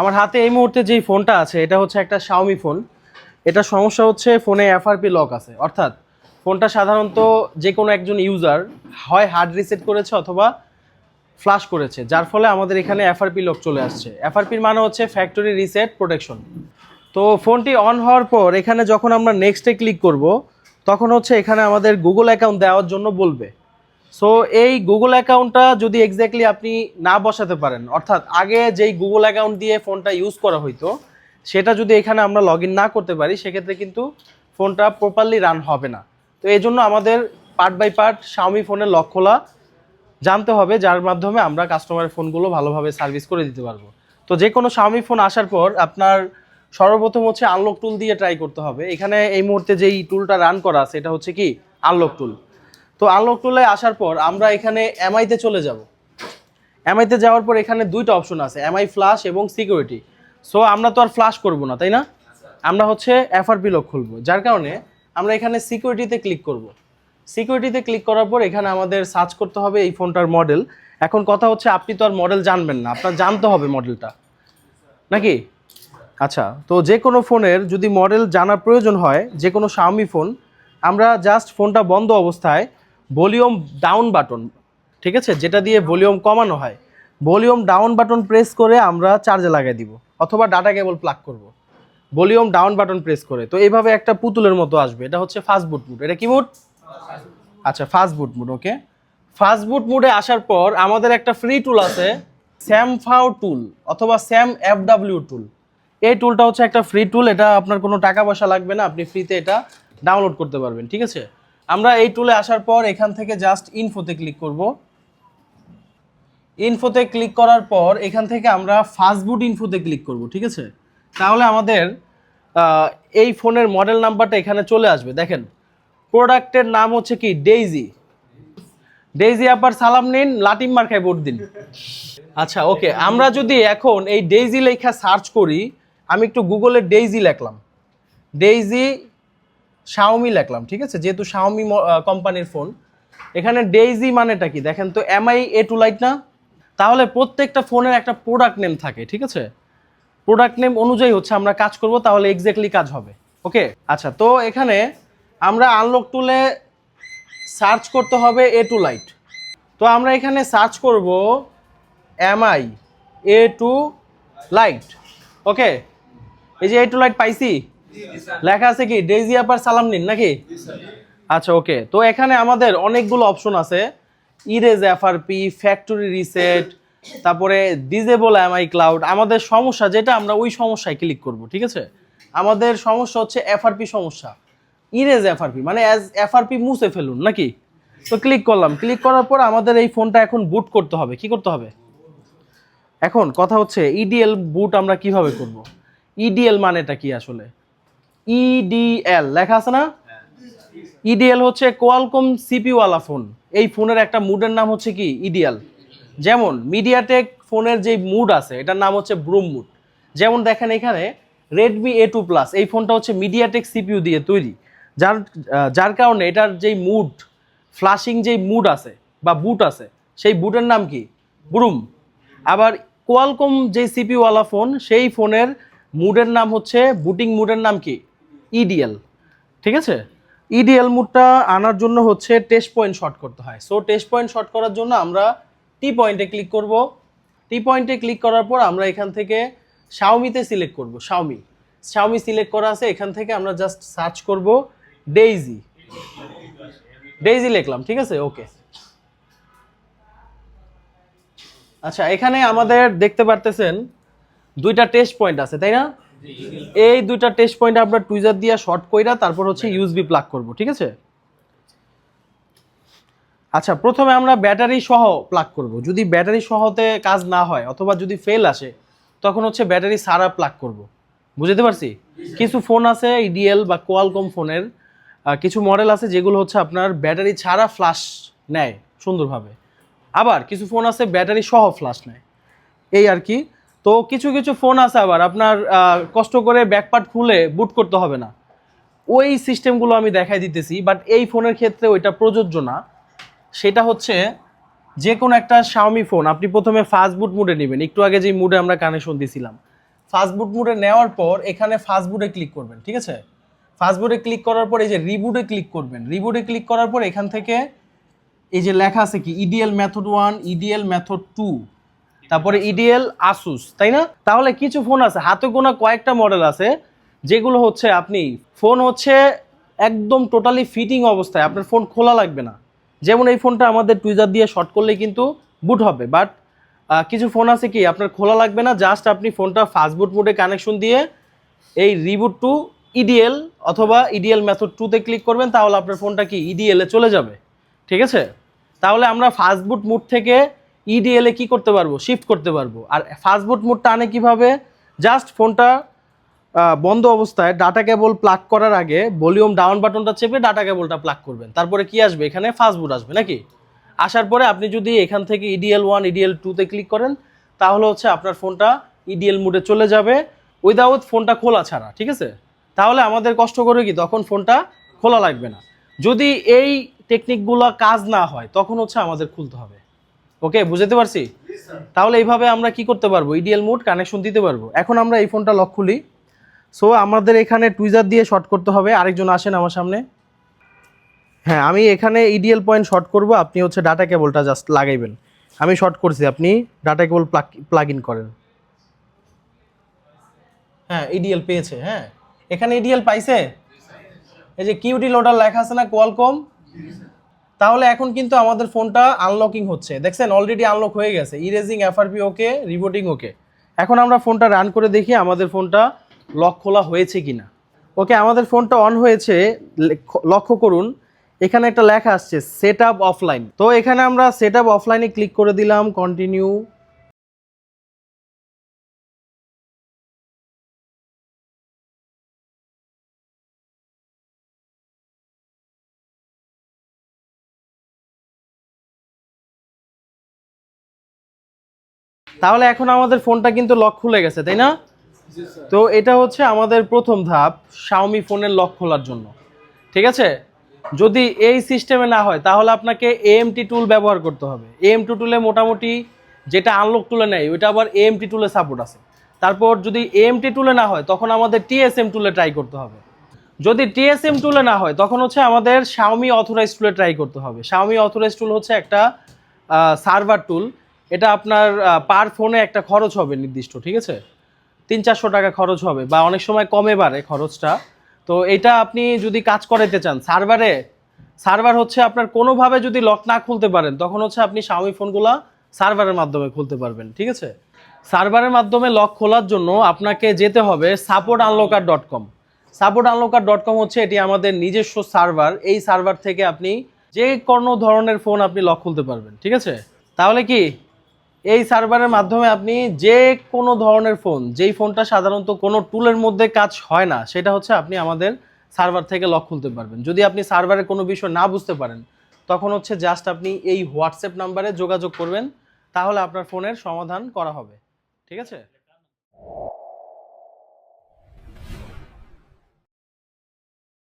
আমার হাতে এই মুহূর্তে যেই ফোনটা আছে, এটা হচ্ছে একটা শাওমি ফোন। এটা সমস্যা হচ্ছে ফোনে এফআরপি লক আছে। অর্থাৎ ফোনটা সাধারণত যে কোনো একজন ইউজার হয় হার্ড রিসেট করেছে অথবা ফ্লাশ করেছে, যার ফলে আমাদের এখানে এফআরপি লক চলে আসছে। এফআরপির মানে হচ্ছে ফ্যাক্টরি রিসেট প্রোটেকশন তো ফোনটি অন হওয়ার পর এখানে যখন আমরা নেক্সটে ক্লিক করব, তখন হচ্ছে এখানে আমাদের গুগল অ্যাকাউন্ট দেওয়ার জন্য বলবে। সো এই গুগল অ্যাকাউন্টটা যদি এক্স্যাক্টলি আপনি না বসাতে পারেন, অর্থাৎ আগে যেই গুগল অ্যাকাউন্ট দিয়ে ফোনটা ইউজ করা হইতো, সেটা যদি এখানে আমরা লগ না করতে পারি, সেক্ষেত্রে কিন্তু ফোনটা প্রপারলি রান হবে না। তো এই জন্য আমাদের পার্ট বাই পার্ট শাওমি ফোনের লক খোলা জানতে হবে, যার মাধ্যমে আমরা কাস্টমারের ফোনগুলো ভালোভাবে সার্ভিস করে দিতে পারব। তো যে কোনো শাওমি ফোন আসার পর আপনার সর্বপ্রথম হচ্ছে আনলক টুল দিয়ে ট্রাই করতে হবে। এখানে এই মুহূর্তে যেই টুলটা রান করা আছে হচ্ছে কি? আনলক টুল তো আনলক টুলে আসার পর আমরা এখানে এমআইতে চলে যাব। এমআইতে যাওয়ার পর এখানে দুইটা অপশন আছে এমআই ফ্লাশ এবং সিকিউরিটি সো আমরা তো আর ফ্লাশ করব না, তাই না? আমরা হচ্ছে এফআরপি লক খুলবো, যার কারণে আমরা এখানে সিকিউরিটিতে ক্লিক করব। সিকিউরিটিতে ক্লিক করার পর এখানে আমাদের সার্চ করতে হবে এই ফোনটার মডেল এখন কথা হচ্ছে, আপনি তো আর মডেল জানবেন না, আপনার জানতে হবে মডেলটা নাকি? আচ্ছা তো যে কোনো ফোনের যদি মডেল জানার প্রয়োজন হয়, যে কোনো শাওমি ফোন আমরা জাস্ট ফোনটা বন্ধ অবস্থায় ভলিউম ডাউন বাটন, ঠিক আছে? যেটা দিয়ে ভলিউম কমানো হয়। ভলিউম ডাউন বাটন প্রেস করে আমরা চার্জে লাগাই দিব, অথবা ডাটা কেবল প্লাগ করব। ভলিউম ডাউন বাটন প্রেস করে। তো এইভাবে একটা পুতুলের মতো আসবে। এটা হচ্ছে ফাস্ট বুট মুড। এটা কি মুড? আচ্ছা fast boot mode, okay? Fast boot মুডে আসার পর আমাদের একটা ফ্রি টুল আছে, স্যাম ফাও টুল, অথবা স্যাম এফ ডাব্লিউ টুল। এই টুলটা হচ্ছে একটা ফ্রি টুল এটা আপনার কোনো টাকা পয়সা লাগবে না। আপনি ফ্রিতে এটা ডাউনলোড করতে পারবেন, ঠিক আছে? আমরা এই টুলে আসার পর এখান থেকে জাস্ট ইনফোতে ক্লিক করব। ইনফোতে ক্লিক করার পর এখান থেকে আমরা ফাস্টবুট ইনফোতে ক্লিক করব, ঠিক আছে? তাহলে আমাদের এই ফোনের মডেল নাম্বারটা এখানে চলে আসবে। দেখেন প্রোডাক্টের নাম হচ্ছে কি? ডেইজি ডেইজি আপার সালাম নিন লাটিম মার্কায় ভোট দিন। আচ্ছা ওকে আমরা যদি এখন এই ডেইজি লেখা সার্চ করি, আমি একটু গুগলে ডেইজি লেখলাম। ডেইজি শাওমি লেখলাম, ঠিক আছে? যেহেতু শাওমি কোম্পানির ফোন এখানে ডেইজি মানেটা কি? দেখেন তো এমআই এ টু লাইট না? তাহলে প্রত্যেকটা ফোনের একটা প্রোডাক্ট নেম থাকে, ঠিক আছে? প্রোডাক্ট নেম অনুযায়ী হচ্ছে আমরা কাজ করব, তাহলে এক্স্যাক্টলি কাজ হবে। ওকে আচ্ছা তো এখানে আমরা আনলক টুলে সার্চ করতে হবে এ টু লাইট তো আমরা এখানে সার্চ করব Mi A two lite okay এই যে এ টু লাইট পাইছি? লেখা আছে কি, ডেইজি আপার সালাম নিন নাকি? আচ্ছা ওকে। তো এখানে আমাদের অনেকগুলো অপশন আছে। ইরেজ এফআরপি, ফ্যাক্টরি রিসেট, তারপরে ডিজেবল এমআই ক্লাউড। আমাদের সমস্যা যেটা, আমরা ওই সমস্যায় ক্লিক করব, ঠিক আছে? আমাদের সমস্যা হচ্ছে এফআরপি সমস্যা। ইরেজ এফআরপি মানে অ্যাজ এফআরপি মুছে ফেলুন, নাকি? তো ক্লিক করলাম। ক্লিক করার পর আমাদের এই ফোনটা এখন বুট করতে হবে। কি করতে হবে? এখন কথা হচ্ছে, ইডিএল বুট আমরা কীভাবে করব? ইডিএল মানেটা কি আসলে? ইডিএল লেখা আছে না? ইডিএল হচ্ছে কোয়ালকম সিপিওয়ালা ফোন। এই ফোনের একটা মুডের নাম হচ্ছে কি? ইডিএল যেমন মিডিয়াটেক ফোনের যে মুড আছে, এটার নাম হচ্ছে ব্রুম মুড। যেমন দেখেন এখানে রেডমি এ টু প্লাস এই ফোনটা হচ্ছে মিডিয়াটেক সিপিইউ দিয়ে তৈরি। যার যার কারণে এটার যেই মুড ফ্লাশিং যেই মুড আছে বা বুট আছে, সেই বুটের নাম কি? ব্রুম আবার কোয়ালকম যে সিপিওয়ালা ফোন, সেই ফোনের মুডের নাম হচ্ছে বুটিং মুডের নাম কি? ইডিএল ঠিক আছে? ইডিএল মুডটা আনার জন্য হচ্ছে টেস্ট পয়েন্ট শর্ট করতে হয়। সো টেস্ট পয়েন্ট শর্ট করার জন্য আমরা টি পয়েন্টে ক্লিক করব। টি পয়েন্টে ক্লিক করার পর আমরা এখান থেকে শাওমিতে সিলেক্ট করব শাওমি শাওমি সিলেক্ট করা আছে এখান থেকে আমরা জাস্ট সার্চ করব ডেইজি ডেইজি লিখলাম ঠিক আছে? ওকে আচ্ছা এখানে আমাদের দেখতে পারতেছেন দুইটা টেস্ট পয়েন্ট আছে তাই না? এই দুইটা টেস্ট পয়েন্ট আমরা টুইজার দিয়ে শর্ট কইরা তারপর হচ্ছে ইউএসবি প্লাগ করব ঠিক আছে? আচ্ছা প্রথমে আমরা ব্যাটারি সহ প্লাগ করব। যদি ব্যাটারি সহতে কাজ না হয় অথবা যদি ফেল আসে তখন হচ্ছে ব্যাটারি সারা প্লাগ করব। বুঝতে পারছি? কিছু ফোন আছে ইডিএল বা কোয়ালকম ফোনের কিছু মডেল আছে যেগুলো হচ্ছে আপনার ব্যাটারি ছাড়া ফ্লাশ নেয় সুন্দরভাবে। আবার কিছু ফোন আছে ব্যাটারি সহ ফ্লাশ নেয়। এই আর কি তো কিছু কিছু ফোন আছে আবার, আপনার কষ্ট করে ব্যাকপার্ট খুলে বুট করতে হবে না। ওই সিস্টেমগুলো আমি দেখাই দিতেছি বাট এই ফোনের ক্ষেত্রে ওইটা প্রযোজ্য না। সেটা হচ্ছে যে কোনো একটা শাওমি ফোন আপনি প্রথমে ফাস্ট বুট মুডে নেবেন। একটু আগে যে মুডে আমরা কানেকশন দিছিলাম। ফাস্টবুট মুডে নেওয়ার পর এখানে ফাস্ট ফাস্টবুটে ক্লিক করবেন, ঠিক আছে? ফাস্ট ফাস্টবুটে ক্লিক করার পর এই যে রিবুটে ক্লিক করবেন। রিবুটে ক্লিক করার পর এখান থেকে এই যে লেখা আছে কি? EDL method one EDL method two তারপরে ইডিএল আসুস তাই না? তাহলে কিছু ফোন আছে, হাতে গোনা কয়েকটা মডেল আছে, যেগুলো হচ্ছে আপনি ফোন হচ্ছে একদম টোটালি ফিটিং অবস্থায়, আপনার ফোন খোলা লাগবে না। যেমন এই ফোনটা আমাদের টুইজার দিয়ে শর্ট করলে কিন্তু বুট হবে বাট কিছু ফোন আছে কি, আপনার খোলা লাগবে না জাস্ট আপনি ফোনটা ফাস্টবুট মোডে কানেকশন দিয়ে এই রিবুট টু ইডিএল অথবা ইডিএল মেথড টুতে ক্লিক করবেন, তাহলে আপনার ফোনটা কি ইডিএল চলে যাবে, ঠিক আছে? তাহলে আমরা ফাস্টবুট মুড থেকে ইডিএল এ কি করতে পারব? শিফট করতে পারব। আর ফাস্টবুট মুডটা আনে কীভাবে? জাস্ট ফোনটা বন্ধ অবস্থায় ডাটা কেবল প্লাগ করার আগে ভলিউম ডাউন বাটনটা চেপে ডাটা কেবলটা প্লাগ করবেন। তারপরে কি আসবে? এখানে ফাস্টবুট আসবে নাকি? আসার পরে আপনি যদি এখান থেকে ইডিএল ওয়ান ইডিএল টুতে ক্লিক করেন, তাহলে হচ্ছে আপনার ফোনটা ইডিএল মুডে চলে যাবে। উইদাউট ফোনটা খোলা ছাড়া, ঠিক আছে? তাহলে আমাদের কষ্ট করে কি? তখন ফোনটা খোলা লাগবে না। যদি এই টেকনিকগুলো কাজ না হয়, তখন হচ্ছে আমাদের খুলতে হবে। ওকে বুঝতে পারছি? তাহলে এইভাবে আমরা কি করতে পারব? ইডিএল মোড কানেকশন দিতে পারব। এখন আমরা এই ফোনটা লক খুলি। সো আমাদের এখানে টুইজার দিয়ে শর্ট করতে হবে। আরেকজন আসেন আমার সামনে। হ্যাঁ আমি এখানে ইডিএল পয়েন্ট শর্ট করব। আপনি হচ্ছে ডাটা কেবলটা জাস্ট লাগাইবেন। আমি শর্ট করছি। আপনি data cable plug plug in করেন। হ্যাঁ ইডিএল পেয়েছে। হ্যাঁ। এখানে ইডিএল পাইছে? এই যে কিউটি লোডার লেখা আছে না কোয়ালকম তাহলে এখন কিন্তু আমাদের ফোনটা আনলকিং হচ্ছে। দেখছেন অলরেডি আনলক হয়ে গেছে। Erasing FRP okay rebooting okay. এখন আমরা ফোনটা রান করে দেখি আমাদের ফোনটা লক খোলা হয়েছে কি না ওকে, আমাদের ফোনটা অন হয়েছে। লক্ষ্য করুন, এখানে একটা লেখা আসছে সেট আপ অফলাইন তো এখানে আমরা সেট আপ অফলাইনে ক্লিক করে দিলাম কন্টিনিউ তাহলে এখন আমাদের ফোনটা কিন্তু লক খুলে গেছে, তাই না? তো এটা হচ্ছে আমাদের প্রথম ধাপ শাওমি ফোনের লক খোলার জন্য। ঠিক আছে? যদি এই সিস্টেমে না হয়, তাহলে আপনাকে এএমটি টুল ব্যবহার করতে হবে। এম এএমটি টুলে মোটামুটি যেটা আনলক টুলে নেয়, ওইটা আবার এএমটি টুলে সাপোর্ট আছে। তারপর যদি এএমটি টুলে না হয়, তখন আমাদের টিএসএম টুলে ট্রাই করতে হবে। যদি টিএসএম টুলে না হয়, তখন হচ্ছে আমাদের শাওমি অথরাইজ টুলে ট্রাই করতে হবে। শাওমি অথরাইজ টুল হচ্ছে একটা সার্ভার টুল এটা আপনার পার ফোনে একটা খরচ হবে নির্দিষ্ট, ঠিক আছে? তিন চারশো টাকা খরচ হবে, বা অনেক সময় কমে বাড়ে খরচটা। তো এটা আপনি যদি কাজ করাইতে চান, সার্ভারে, সার্ভার হচ্ছে আপনার কোনোভাবে যদি লক না খুলতে পারেন, তখন হচ্ছে আপনি শাওমি ফোনগুলো সার্ভারের মাধ্যমে খুলতে পারবেন, ঠিক আছে? সার্ভারের মাধ্যমে লক খোলার জন্য আপনাকে যেতে হবে support unlocker dot com support unlocker dot com হচ্ছে এটি আমাদের নিজস্ব সার্ভার, এই সার্ভার থেকে আপনি যে কোনো ধরনের ফোন আপনি লক খুলতে পারবেন, ঠিক আছে? তাহলে কি? এই সার্ভারের মাধ্যমে আপনি যে কোনো ধরনের ফোন, যেই ফোনটা সাধারণত কোনো টুলের মধ্যে কাজ হয় না, সেটা হচ্ছে আপনি আমাদের সার্ভার থেকে লক খুলতে পারবেন। যদি আপনি সার্ভারের কোনো বিষয় না বুঝতে পারেন, তখন হচ্ছে জাস্ট আপনি এই হোয়াটসঅ্যাপ নাম্বারে যোগাযোগ করবেন, তাহলে আপনার ফোনের সমাধান করা হবে। ঠিক আছে?